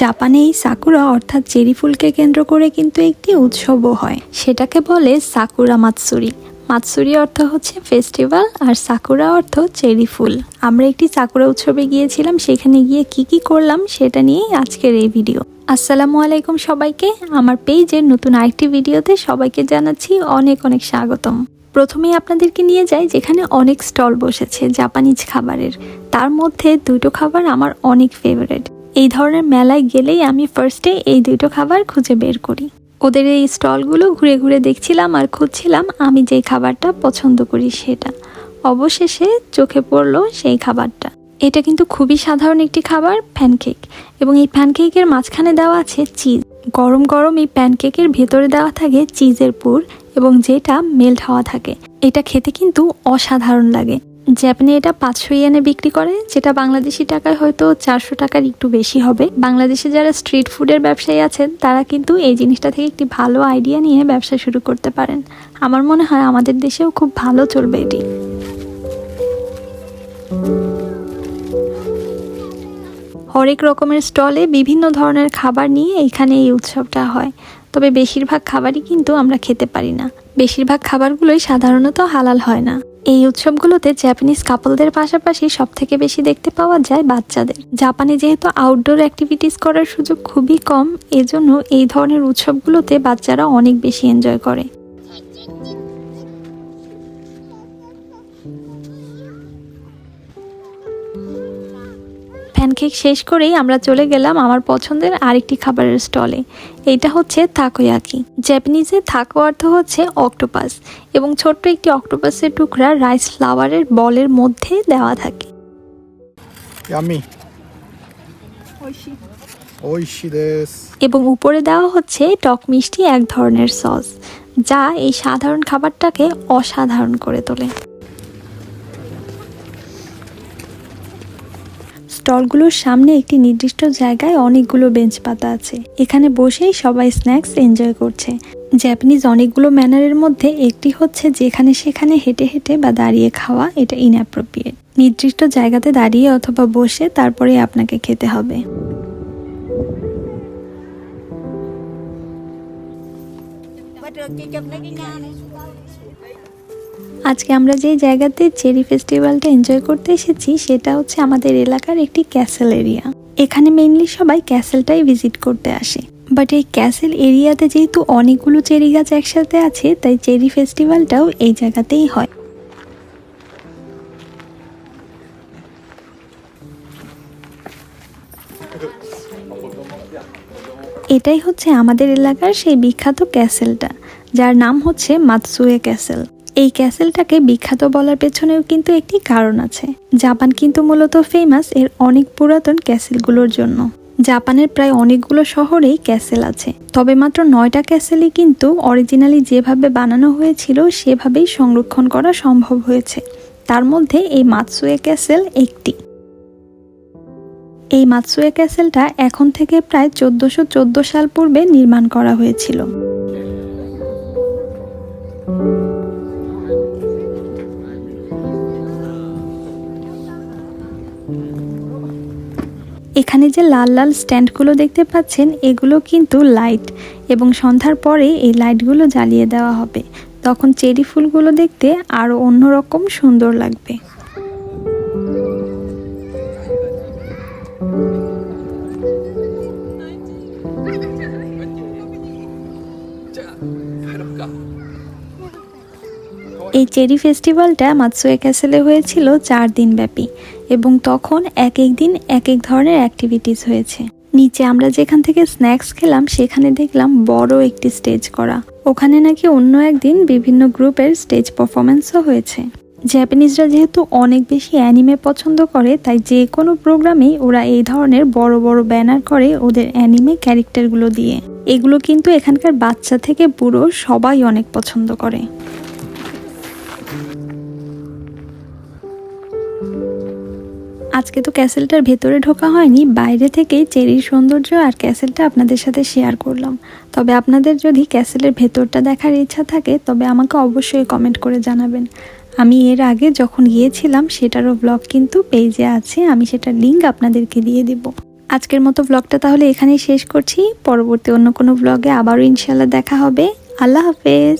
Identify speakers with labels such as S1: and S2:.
S1: জাপানে এই সাকুরা অর্থাৎ চেরি ফুলকে কেন্দ্র করে কিন্তু একটি উৎসবও হয়। সেটাকে বলে সাকুরা মাতসুরি মাতসুরি অর্থ হচ্ছে ফেস্টিভ্যাল আর সাকুরা অর্থ চেরি ফুল। আমরা একটি সাকুরা উৎসবে গিয়েছিলাম, সেখানে গিয়ে কি কি করলাম সেটা নিয়েই আজকের এই ভিডিও। আসসালামু আলাইকুম সবাইকে। আমার পেজের নতুন আরেকটি ভিডিওতে সবাইকে জানাচ্ছি অনেক অনেক স্বাগতম। প্রথমেই আপনাদেরকে নিয়ে যাই যেখানে অনেক স্টল বসেছে জাপানিজ খাবারের। তার মধ্যে দুটো খাবার আমার অনেক ফেভারিট এই ধরনের মেলায় গেলেই আমি ফার্স্টে এই দুটো খাবার খুঁজে বের করি। ওদের এই স্টলগুলো ঘুরে ঘুরে দেখছিলাম আর খুঁজছিলাম আমি যেই খাবারটা পছন্দ করি সেটা। অবশেষে চোখে পড়ল সেই খাবারটা। এটা কিন্তু খুবই সাধারণ একটি খাবার প্যানকেক এবং এই প্যানকেকের মাঝখানে দেওয়া আছে চিজ গরম গরম এই প্যানকেকের ভেতরে দেওয়া থাকে চিজের পুর এবং যেটা মেল্ট হওয়া থাকে। এটা খেতে কিন্তু অসাধারণ লাগে। জাপানে এটা পাঁচশো ইয়েনে বিক্রি করে, যেটা বাংলাদেশি টাকায় হয়তো চারশো টাকার একটু বেশি হবে। বাংলাদেশে যারা স্ট্রিট ফুডের ব্যবসায়ী আছেন, তারা কিন্তু এই জিনিসটা থেকে একটি ভালো আইডিয়া নিয়ে ব্যবসা শুরু করতে পারেন। আমার মনে হয় আমাদের দেশেও খুব ভালো চলবে এটি। হরেক রকমের স্টলে বিভিন্ন ধরনের খাবার নিয়ে এখানে এই উৎসবটা হয়। তবে বেশিরভাগ খাবারই কিন্তু আমরা খেতে পারি না। বেশিরভাগ খাবারগুলোই সাধারণত হালাল হয় না। এই উৎসবগুলোতে জাপানিজ কাপলদের পাশাপাশি সব থেকে বেশি দেখতে পাওয়া যায় বাচ্চাদের। জাপানে যেহেতু আউটডোর অ্যাক্টিভিটিস করার সুযোগ খুবই কম, এজন্য এই ধরনের উৎসবগুলোতে বাচ্চারা অনেক বেশি এনজয় করে। পানকেক শেষ করেই আমরা চলে গেলাম আমার পছন্দের আরেকটি খাবারের স্টলে এইটা হচ্ছে থাকোয়াকি জ্যাপানিজে থাকো অর্থ হচ্ছে অক্টোপাস এবং ছোট্ট একটি অক্টোপাসের টুকরা রাইস ফ্লাওয়ারের বলের মধ্যে দেওয়া থাকে। এবং উপরে দেওয়া হচ্ছে টক মিষ্টি এক ধরনের সস যা এই সাধারণ খাবারটাকে অসাধারণ করে তোলে। স্টলগুলোর সামনে একটি নির্দিষ্ট জায়গায় অনেকগুলো বেঞ্চ পাতা আছে। এখানে বসেই সবাই স্ন্যাক্স এনজয় করছে। জাপানিজ অনেকগুলো ম্যানারের মধ্যে একটি হচ্ছে যেখানে সেখানে হেঁটে হেঁটে বা দাঁড়িয়ে খাওয়া, এটা ইনঅ্যাপ্রোপ্রিয়েট নির্দিষ্ট জায়গাতে দাঁড়িয়ে অথবা বসে তারপরে আপনাকে খেতে হবে। আজকে আমরা যেই জায়গাতে চেরি ফেস্টিভ্যালটা এনজয় করতে এসেছি, সেটা হচ্ছে আমাদের এলাকার একটি ক্যাসেল এরিয়া। এখানে মেইনলি সবাই ক্যাসেলটাই ভিজিট করতে আসে। বাট এই ক্যাসেল এরিয়াতে যেহেতু অনেকগুলো চেরি গাছ একসাথে আছে, তাই চেরি ফেস্টিভ্যালটাও এই জায়গাতেই হয়। এটাই হচ্ছে আমাদের এলাকার সেই বিখ্যাত ক্যাসেলটা, যার নাম হচ্ছে মাতসুয়ে ক্যাসেল। এই ক্যাসেলটাকে বিখ্যাত বলার পেছনেও কিন্তু একটি কারণ আছে। জাপান কিন্তু মূলত ফেমাস এর অনেক পুরাতন ক্যাসেলগুলোর জন্য। জাপানের প্রায় অনেকগুলো শহরেই ক্যাসেল আছে। তবে মাত্র নয়টা ক্যাসেলই কিন্তু অরিজিনালি যেভাবে বানানো হয়েছিল, সেভাবেই সংরক্ষণ করা সম্ভব হয়েছে। তার মধ্যে এই মাতসুয়ে ক্যাসেল একটি। এই মাতসুয়ে ক্যাসেলটা এখন থেকে প্রায় চোদ্দশো চোদ্দ সাল পূর্বে নির্মাণ করা হয়েছিল। এখানে যে লাল লাল স্ট্যান্ডগুলো দেখতে পাচ্ছেন এগুলো কিন্তু লাইট এবং সন্ধ্যার পরে এই লাইটগুলো জ্বালিয়ে দেওয়া হবে তখন চেরি ফুলগুলো দেখতে আরও অন্যরকম সুন্দর লাগবে এই চেরি ফেস্টিভ্যালটা মাতসুয়ে ক্যাসেলে হয়েছিল চার দিন ব্যাপী এবং তখন এক এক দিন এক এক ধরনের অ্যাক্টিভিটিস হয়েছে। নিচে আমরা যেখান থেকে স্ন্যাক্স খেলাম, সেখানে দেখলাম বড় একটি স্টেজ করা। ওখানে নাকি অন্য একদিন বিভিন্ন গ্রুপের স্টেজ পারফরমেন্সও হয়েছে। জাপানিজরা যেহেতু অনেক বেশি অ্যানিমে পছন্দ করে, তাই যে কোনো প্রোগ্রামেই ওরা এই ধরনের বড় বড় ব্যানার করে ওদের অ্যানিমে ক্যারেক্টারগুলো দিয়ে। এগুলো কিন্তু এখানকার বাচ্চা থেকে বুড়ো সবাই অনেক পছন্দ করে। আজকে তো ক্যাসেলটার ভেতরে ঢোকা হয়নি, বাইরে থেকেই চেরির সৌন্দর্য আর ক্যাসেলটা আপনাদের সাথে শেয়ার করলাম। তবে আপনাদের যদি ক্যাসেলের ভেতরটা দেখার ইচ্ছা থাকে, তবে আমাকে অবশ্যই কমেন্ট করে জানাবেন। আমি এর আগে যখন গিয়েছিলাম, সেটারও ব্লগ কিন্তু পেজে আছে, আমি সেটার লিঙ্ক আপনাদেরকে দিয়ে দিব। আজকের মতো ব্লগটা তাহলে এখানেই শেষ করছি। পরবর্তী অন্য কোনো ব্লগে আবারও ইনশাল্লাহ দেখা হবে। আল্লাহ হাফেজ।